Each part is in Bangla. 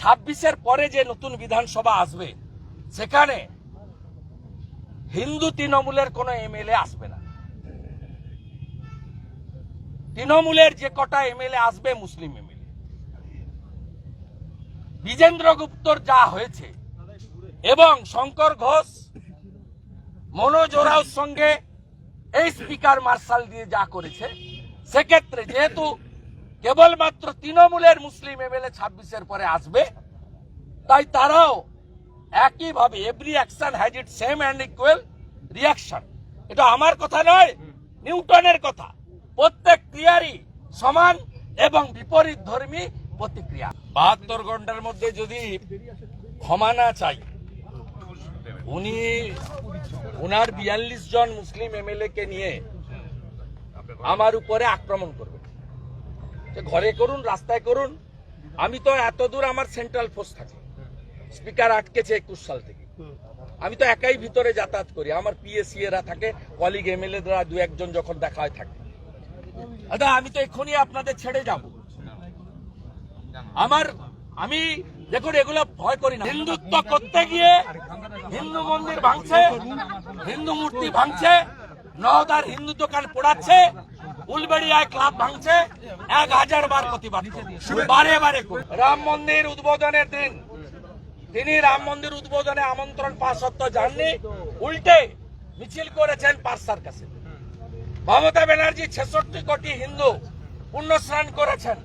ছাব্বিশের পরে যে নতুন বিধানসভা আসবে, সেখানে হিন্দু তৃণমূলের কোনো এমএলএ আসবে না। তৃণমূলের যে কটা এমএলএ আসবে, মুসলিম এমএলএ। বিজেন্দ্র গুপ্তর যা হয়েছে, এবং শঙ্কর ঘোষ, মনোজ ওরাওর সঙ্গে এই স্পিকার মার্শাল দিয়ে যা করেছে, সেক্ষেত্রে যেহেতু কেবলমাত্র তৃণমূলের মুসলিম এমএলএ ছাব্বিশের পরে আসবে। তাই তারাও একইভাবে every action has it same and equal reaction এটা আমার কথা নয়, নিউটনের কথা। প্রত্যেক ক্রিয়ারই সমান এবং বিপরীত ধর্মী প্রতিক্রিয়া। বাহাত্তর ঘণ্টার মধ্যে যদি ক্ষমা না চাই, উনি উনার বিয়াল্লিশ জন মুসলিম এমএলএ কে নিয়ে আমার উপরে আক্রমণ করবে ঘরে করুন, রাস্তায় করুন। আমি তো এত দূর আমার সেন্ট্রাল ফোর্স থাকে। স্পিকার আটকেছে একুশ সাল থেকে। আমি তো একাই ভিতরে যাতায়াত করি। আমার পিএসসি এরা থাকে কলিগ এমএলএ দ্বারা দু একজন যখন দেখা হয় থাকে। দাদা আমি তো এক্ষুনি আপনাদের ছেড়ে যাব। আমার, আমি দেখুন, এগুলো ভয় করি না। হিন্দুত্ব করতে গিয়ে হিন্দু মন্দির ভাঙছে, হিন্দু মূর্তি ভাঙছে, নওদার হিন্দু দোকান পোড়াচ্ছে উলবেড়িয়ায় ক্লাব ভাঙছে এক হাজার বার প্রতিবাদ বারে বারে রাম মন্দির উদ্বোধনের দিন তিনি রাম মন্দির উদ্বোধনে আমন্ত্রণ পাওয়া সত্ত্বেও যাননি উল্টে মিছিল করেছেন পার্সার কাছে। মমতা ব্যানার্জি ছেষট্টি কোটি হিন্দু পুণ্য স্নান করেছেন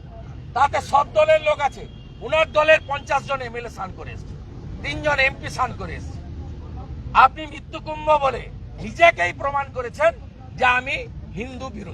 তাতে সব দলের লোক আছে। উনার দলের পঞ্চাশ জন এমএলএ স্নান করে এসছে তিনজন এমপি স্নান করে এসছে। আপনি মৃত্যু কুম্ভ বলে নিজেকেই প্রমাণ করেছেন যে আমি হিন্দু বিরোধী।